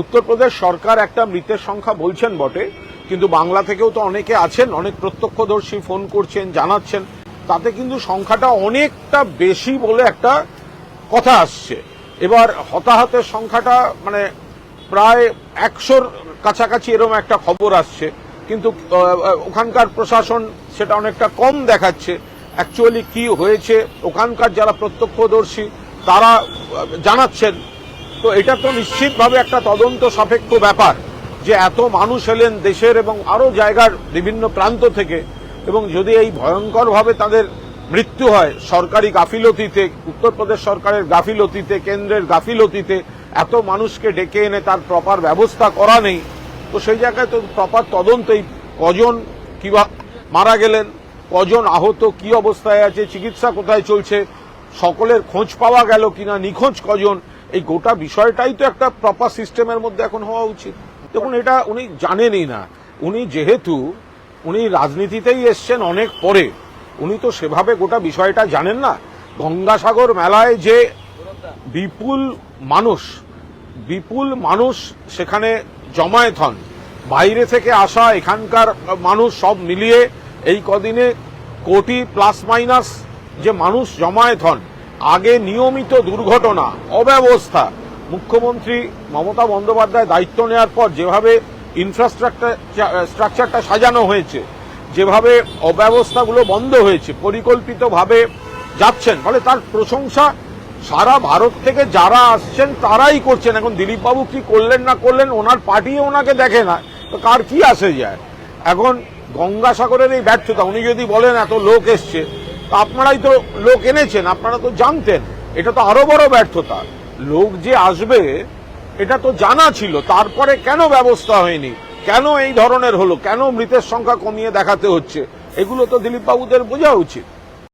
উত্তরপ্রদেশ সরকার একটা মৃতের সংখ্যা বলছেন বটে, কিন্তু বাংলা থেকেও তো অনেকে আছেন, অনেক প্রত্যক্ষদর্শী ফোন করছেন, জানাচ্ছেন, তাতে কিন্তু সংখ্যাটা অনেকটা বেশি বলে একটা কথা আসছে। এবার হতাহতের সংখ্যাটা মানে প্রায় একশোর কাছাকাছি এরকম একটা খবর আসছে, কিন্তু ওখানকার প্রশাসন সেটা অনেকটা কম দেখাচ্ছে। অ্যাকচুয়ালি কি হয়েছে? ওখানকার যারা প্রত্যক্ষদর্শী, তারা জানাচ্ছেন তো এটা তো নিশ্চিতভাবে একটা তদন্ত সাপেক্ষ ব্যাপার যে এত মানুষ এলেন দেশের এবং আরও জায়গার বিভিন্ন প্রান্ত থেকে এবং যদি এই ভয়ঙ্করভাবে তাদের মৃত্যু হয়, সরকারি গাফিলতিতে, উত্তরপ্রদেশ সরকারের গাফিলতিতে, কেন্দ্রের গাফিলতিতে এত মানুষকে ডেকে এনে তার প্রপার ব্যবস্থা করা নেই, তো সেই জায়গায় তো প্রপার তদন্তই কজন কিবা মারা গেলেন, কজন আহত, কি অবস্থায় আছে, চিকিৎসা কোথায় চলছে, সকলের খোঁজ পাওয়া গেল কিনা, নিখোঁজ কজন এই গোটা বিষয়টাই তো একটা প্রপার সিস্টেমের মধ্যে এখন হওয়া উচিত। দেখুন, এটা উনি জানেনই না। উনি যেহেতু, উনি রাজনীতিতেই এসছেন অনেক পরে। উনি তো সেভাবে গোটা বিষয়টা জানেন না। গঙ্গাসাগর মেলায় যে বিপুল মানুষ বিপুল মানুষ সেখানে জমায়েত হন, বাইরে থেকে আসা এখানকার মানুষ সব মিলিয়ে এই কদিনে কোটি প্লাস মাইনাস যে মানুষ জমায়েত হন আগে নিয়মিত দুর্ঘটনা, অব্যবস্থা। মুখ্যমন্ত্রী মমতা বন্দ্যোপাধ্যায় দায়িত্ব নেওয়ার পর যেভাবে ইনফ্রাস্ট্রাকচার স্ট্রাকচারটা সাজানো হয়েছে, যেভাবে অব্যবস্থাগুলো বন্ধ হয়েছে, পরিকল্পিতভাবে যাচ্ছেন, ফলে তার প্রশংসা সারা ভারত থেকে যারা আসছেন তারাই করছেন। এখন দিলীপবাবু কি করলেন না করলেন, ওনার পার্টি ওনাকে দেখে না, তো কার কি আসে যায়? এখন গঙ্গাসাগরের এই ব্যর্থতা, উনি যদি বলেন এত লোক এসছে আপনারাই তো লোক এনেছেন, আপনারা তো জানতেন। এটা তো আরও বড় ব্যর্থতা। লোক যে আসবে, এটা তো জানা ছিল, তারপরে কেন ব্যবস্থা হয়নি? কেন এই ধরনের হলো? কেন মৃতের সংখ্যা কমিয়ে দেখাতে হচ্ছে? এগুলো তো দিলীপবাবুদের বোঝা উচিত।